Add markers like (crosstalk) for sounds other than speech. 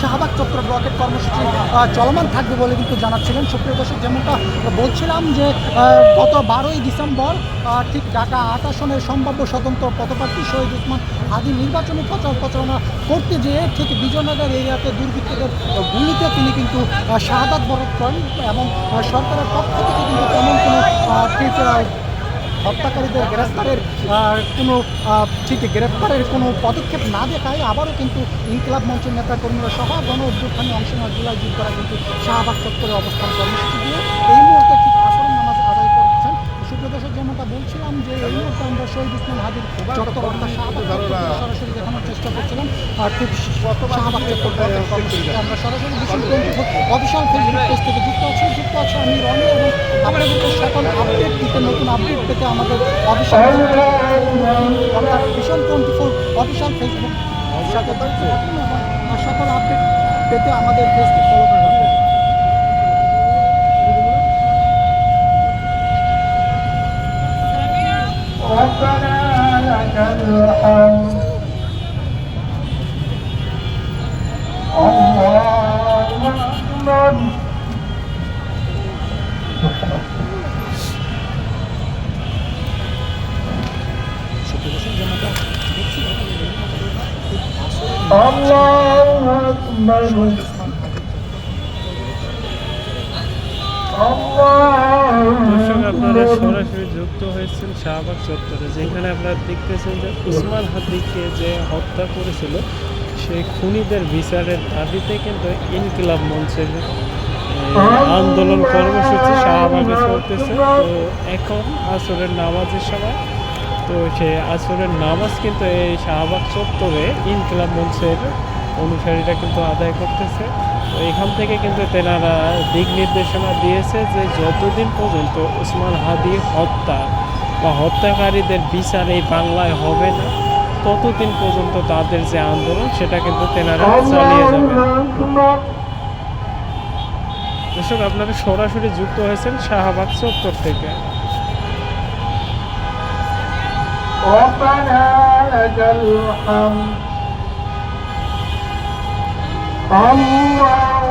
শাহবাগ চত্বর ব্লকের কর্মসূচি চলমান থাকবে বলে কিন্তু জানাচ্ছিলেন সুপ্রিয় দর্শক। যেমনটা বলছিলাম যে গত বারোই ডিসেম্বর ঠিক ঢাকা আট আসনের সম্ভাব্য স্বতন্ত্র পদপ্রার্থী শহীদ উসমান আদি নির্বাচনী প্রচার প্রচারণা করতে যেয়ে ঠিক বিজয়নগর এরিয়াতে দুর্বৃত্তদের গুলিতে তিনি কিন্তু শাহাদাত বরণ করেন এবং সরকারের পক্ষ থেকে কিন্তু তেমন কোনো ঠিক হত্যাকারীদের গ্রেফতারের কোনো ঠিক গ্রেফতারের কোনো পদক্ষেপ না দেখায় আবারও কিন্তু ইনকলাব মঞ্চের নেতা কর্মীরা সহ গণ অভ্যুত্থানে অংশ নেওয়ার জুলাই করা কিন্তু শাহবাগ চত্বরে অবস্থান কর্মসূচি দিয়ে এই মুহূর্তে ঠিক আসর নামাজ আদায় করছেন সুপ্রদর্শক যেমনটা বলছিলাম যে এই মুহূর্তে আমরা শহীদ ইসলাম হাজির চত্বর অর্থাৎ শাহবাগ চত্বরে সরাসরি দেখানোর চেষ্টা করছিলাম। আর খুব আমরা সরাসরি বিশেষ অফিসিয়াল ফেসবুক পেজ থেকে যুক্ত আছি। যুক্ত আছে আমি রনি এবং আপনাদেরকে সকল আপডেট দিতে, নতুন আপডেট পেতে আমাদের অফিসিয়াল অর্থাৎ vision twenty four official Facebook সকল আপডেট পেতে আমাদের পেজটি ফলো করে (laughs) الله أكبر দর্শক আপনারা الله أكبر সরাসরি যুক্ত হয়েছেন শাহবাগ চত্বরে যেখানে আপনারা দেখতেছেন যে উসমান হাদিকে যে হত্যা করেছিল সেই খুনিদের বিচারের দাবিতে কিন্তু ইনকিলাব মঞ্চের আন্দোলন কর্মসূচি শাহবাগে চলতেছে। তো এখন আসরের নামাজের সময়। তো সেই আসরের নামাজ কিন্তু এই শাহবাগ চত্বরে ইনকিলাব মঞ্চের অনুসারীরা কিন্তু আদায় করতেছে। তো এখান থেকে কিন্তু তেনারা দিক নির্দেশনা দিয়েছে যে যতদিন পর্যন্ত উসমান হাদি হত্যা বা হত্যাকারীদের বিচার এই বাংলায় হবে না ততদিন পর্যন্ত তাদের যে আন্দোলন সেটা কিন্তু তেনারা চালিয়ে যাবে الله أكبر দর্শক আপনারা সরাসরি যুক্ত হয়েছেন শাহবাগ চত্বর থেকে ربنا لك الحمد الله